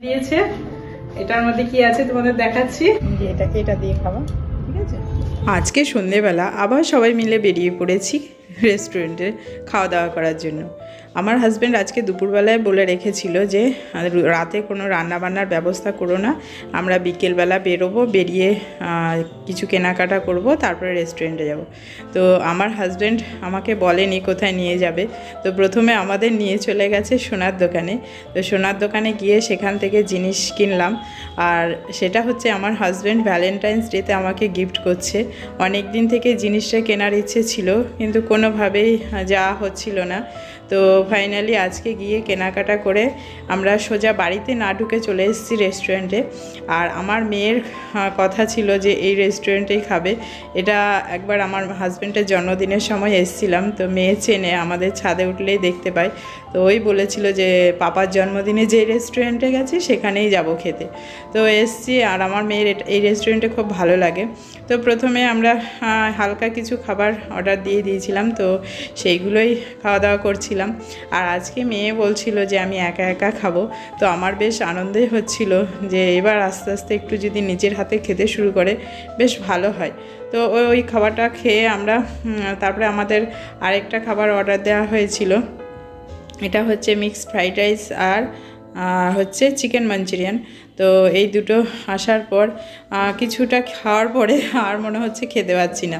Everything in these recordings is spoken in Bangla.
দিয়েছে। এটার মধ্যে কি আছে তোমাদের দেখাচ্ছি। যে এটা এটা দিয়ে খাব। ঠিক আছে? আজকে সন্ধেবেলা আবার সবাই মিলে বেরিয়ে পড়েছি রেস্টুরেন্টে খাওয়া দাওয়া করার জন্য। আমার হাজব্যান্ড আজকে দুপুরবেলায় বলে রেখেছিল যে, রাতে কোনো রান্না বান্নার ব্যবস্থা করো না। আমরা বিকেলবেলা বেরোবো, বেরিয়ে কিছু কেনাকাটা করব, তারপরে রেস্টুরেন্টে যাব। তো আমার হাজব্যান্ড আমাকে বলেনি কোথায় নিয়ে যাবে। তো প্রথমে আমাদের নিয়ে চলে গেছে সোনার দোকানে। তো সোনার দোকানে গিয়ে সেখান থেকে জিনিস কিনলাম। আর সেটা হচ্ছে আমার হাজব্যান্ড ভ্যালেন্টাইন্স ডেতে আমাকে গিফট করছে। অনেক দিন থেকে জিনিসটা কেনার ইচ্ছে ছিল, কিন্তু কোনোভাবেই যাওয়া হচ্ছিল না। তো ফাইনালি আজকে গিয়ে কেনাকাটা করে আমরা সোজা বাড়িতে না ঢুকে চলে এসেছি রেস্টুরেন্টে আর আমার মেয়ের কথা ছিল যে এই রেস্টুরেন্টেই খাবে। এটা একবার আমার হাজব্যান্ডের জন্মদিনের সময় এসেছিলাম, তো মেয়ে চেনে, আমাদের ছাদে উঠলেই দেখতে পাই। তো ওই বলেছিল যে পাপার জন্মদিনে যে রেস্টুরেন্টে গেছি, সেখানেই যাব খেতে। তো এসছি, আর আমার মেয়ের এই রেস্টুরেন্টে খুব ভালো লাগে। তো প্রথমে আমরা হালকা কিছু খাবার অর্ডার দিয়ে দিয়েছিলাম, তো সেইগুলোই খাওয়া দাওয়া করছিলাম। আর আজকে মেয়ে বলছিল যে আমি একা একা খাব। তো আমার বেশ আনন্দই হচ্ছিল যে এবার আস্তে আস্তে একটু যদি নিজের হাতে খেতে শুরু করে, বেশ ভালো হয়। তো ওই খাবারটা খেয়ে আমরা তারপরে আমাদের আরেকটা খাবার অর্ডার দেওয়া হয়েছিল। এটা হচ্ছে মিক্সড ফ্রাইড রাইস আর আহ, হচ্ছে চিকেন মাঞ্চুরিয়ান। তো এই দুটো আসার পর কিছুটা খাওয়ার পরে আর মনে হচ্ছে খেতে পাচ্ছি না।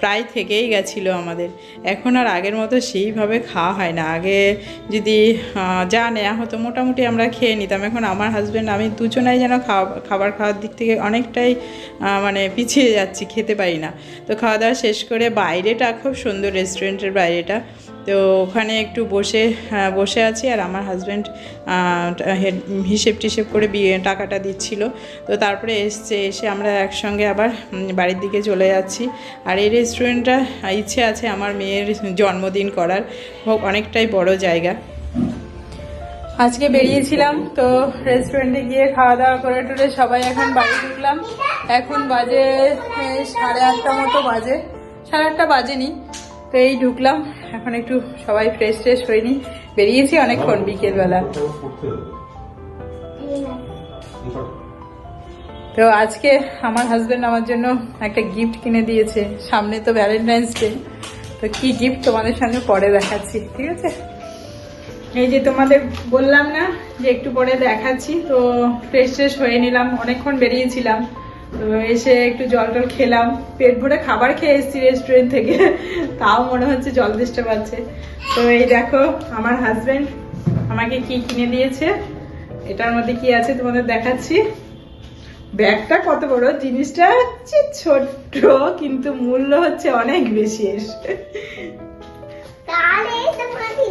প্রায় থেকেই গেছিল আমাদের। এখন আর আগের মতো সেইভাবে খাওয়া হয় না। আগে যদি যা নেওয়া হতো মোটামুটি আমরা খেয়ে নিতাম। এখন আমার হাজব্যান্ড আমি দুজনাই যেন খাওয়া খাবার খাওয়ার দিক থেকে অনেকটাই মানে পিছিয়ে যাচ্ছি খেতে পারি না। তো খাওয়া দাওয়া শেষ করে বাইরেটা খুব সুন্দর রেস্টুরেন্টের বাইরেটা তো ওখানে একটু বসে বসে আছি আর আমার হাজব্যান্ড হিসেব টিসেব করে বিয়ে, টাকাটা দিচ্ছিল। তো তারপরে এসছে, এসে আমরা একসঙ্গে আবার বাড়ির দিকে চলে যাচ্ছি। আর এই রেস্টুরেন্টটা ইচ্ছে আছে আমার মেয়ের জন্মদিন করার। অনেকটাই বড় জায়গা। আজকে বেরিয়েছিলাম, তো রেস্টুরেন্টে গিয়ে খাওয়া দাওয়া করে টুরে সবাই এখন বাড়ি ঢুকলাম। এখন বাজে সাড়ে আটটা মতো বাজে। সাড়ে আটটা বাজেনি। তো এই ঢুকলাম। এখন একটু সবাই ফ্রেশ ট্রেশ হয়নি বেরিয়েছি অনেকক্ষণ বিকেলবেলা। তো আজকে আমার হাজবেন্ড আমার জন্য একটা গিফট কিনে দিয়েছে। সামনে তো ভ্যালেন্টাইন্স ডে তো কি গিফট তোমাদের সামনে পরে দেখাচ্ছি, ঠিক আছে? এই যে তোমাদের বললাম না যে একটু পরে দেখাচ্ছি, তো ফ্রেশ ট্রেশ হয়ে নিলাম। অনেকক্ষণ বেরিয়েছিলাম। তো এসে একটু জল টল খেলাম। পেট ভরে খাবার খেয়ে এসেছি রেস্টুরেন্ট থেকে। তাও মনে হচ্ছে জল তেষ্টা পাচ্ছে। তো এই দেখো আমার হাজবেন্ড আমাকে কি কিনে দিয়েছে? এটার মধ্যে কি আছে তোমাদের দেখাচ্ছি। ব্যাগটা কত বড়? জিনিসটা হচ্ছে ছোট্ট কিন্তু মূল্য হচ্ছে অনেক বেশি। তোমাকে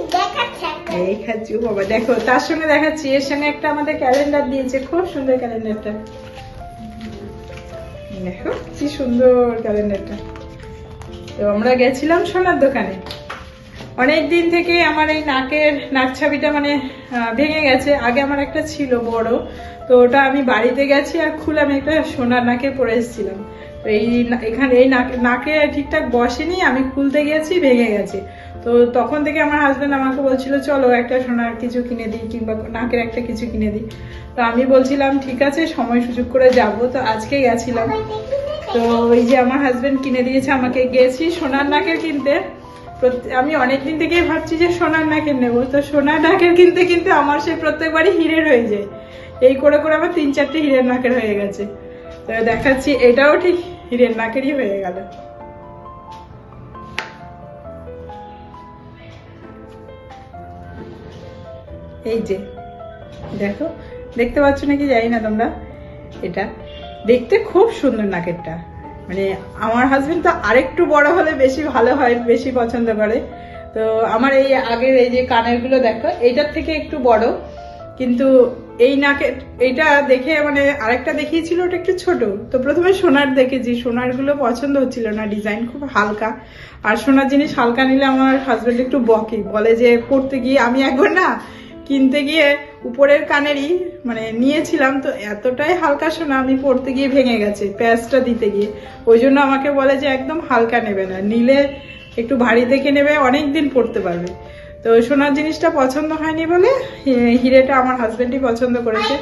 দেখাচ্ছে বাবা দেখো তার সঙ্গে দেখাচ্ছি। এর সঙ্গে একটা আমাদের ক্যালেন্ডার দিয়েছে। খুব সুন্দর ক্যালেন্ডারটা দেখো কি সুন্দর ক্যালেন্ডারটা তো আমরা গেছিলাম সোনার দোকানে। অনেক দিন থেকে আমার এই নাকের, নাক ছাবিটা মানে ভেঙে গেছে। আগে আমার একটা ছিল বড়, তো ওটা আমি বাড়িতে গেছি আর খুলে আমি একটা সোনার নাকে পরে এসেছিলাম। এই এখানে এই নাকে নাকে ঠিকঠাক বসেনি, আমি খুলতে গেছি ভেঙে গেছে। তো তখন থেকে আমার হাজব্যান্ড আমাকে বলছিল, চলো একটা সোনার কিছু কিনে দিই কিংবা নাকের একটা কিছু কিনে দিই। তো আমি বলছিলাম, ঠিক আছে, সময় সুযোগ করে যাব। তো আজকে গেছিলাম। তো ওই যে আমার হাজব্যান্ড কিনে দিয়েছে আমাকে, গেছি সোনার নাকের কিনতে। আমি অনেকদিন থেকেই ভাবছি যে সোনার নাকের নেব। তো সোনার নাকের কিনতে কিনতে আমার সেই প্রত্যেকবারই হিরের হয়ে যায়। এই করে করে আমার তিন চারটে হিরের নাকের হয়ে গেছে। তো দেখাচ্ছি, এটাও ঠিক হিরের নাকেরই হয়ে গেল। এই যে, দেখো, দেখতে পাচ্ছ নাকি জানি না তোমরা? এটা দেখতে খুব সুন্দর নাকেরটা। মানে আমার হাজবেন্ড তো আরেকটু বড় হলে বেশি ভালো হয়, বেশি পছন্দ করে। তো আমার এই আগের এই যে কানেরগুলো দেখো, এইটার থেকে একটু বড়। কিন্তু এই নাকে এইটা দেখে মানে আরেকটা দেখিয়েছিল, ওটা একটু ছোট। তো প্রথমে সোনার দেখেছি, সোনারগুলো পছন্দ হচ্ছিল না, ডিজাইন খুব হালকা। আর সোনার জিনিস হালকা নিলে আমার হাজবেন্ড একটু বকে, বলে যে পড়তে গিয়ে আমি একবার না কিনতে গিয়ে উপরের কানেরই মানে নিয়েছিলাম, তো এতটাই হালকা সোনা আমি পড়তে গিয়ে ভেঙে গেছে প্যাঁচটা দিতে গিয়ে। ওই জন্য আমাকে বলে যে একদম হালকা নেবে না, নিলে একটু ভারী দেখে নেবে অনেক দিন পড়তে পারবে। তো সোনার জিনিসটা পছন্দ হয়নি বলে হিরেটা আমার হাজব্যান্ডই পছন্দ করেছে।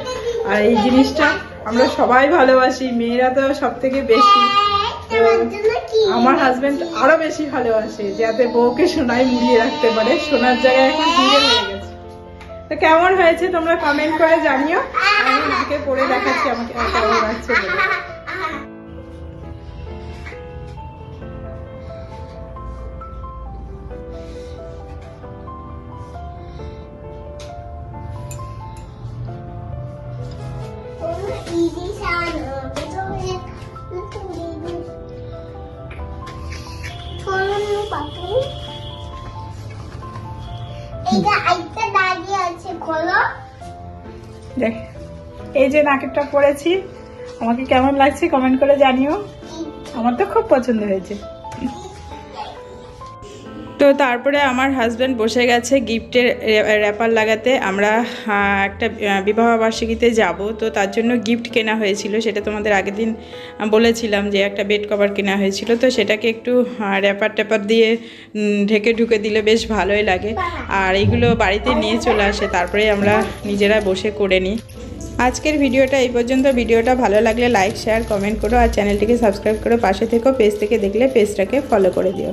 আর এই জিনিসটা আমরা সবাই ভালোবাসি, মেয়েরা তো সব থেকে বেশি আমার হাজব্যান্ড আরও বেশি ভালোবাসে, যাতে বউকে সোনায় মুড়িয়ে রাখতে পারে। সোনার জায়গায় এখন হিরে হয়ে গেছে। তো কেমন হয়েছে তোমরা কমেন্ট করে জানিও। আমি মাকে পরে দেখাচ্ছি আমাকে কেমন লাগছে বলে। দেখ এই যে নাকেরটা পরেছি আমাকে কেমন লাগছে কমেন্ট করে জানিও। আমার তো খুব পছন্দ হয়েছে। তো তারপরে আমার হাজব্যান্ড বসে গেছে গিফটের র্যাপার লাগাতে। আমরা একটা আহ, বিবাহ বার্ষিকীতে যাব। তো তার জন্য গিফট কেনা হয়েছিল। সেটা তোমাদের আগের দিন বলেছিলাম যে একটা বেড কভার কেনা হয়েছিল। তো সেটাকে একটু র্যাপার ট্যাপার দিয়ে ঢেকে ঢুকে দিলে বেশ ভালোই লাগে। আর এগুলো বাড়িতে নিয়ে চলে আসে। তারপরে আমরা নিজেরা বসে করে নিই। আজকের ভিডিওটা এই পর্যন্ত। ভিডিওটা ভালো লাগলে লাইক শেয়ার কমেন্ট করো। আর চ্যানেলটিকে সাবস্ক্রাইব করো। পাশে থেকো। পেজ থেকে দেখলে পেজটাকে ফলো করে দিও।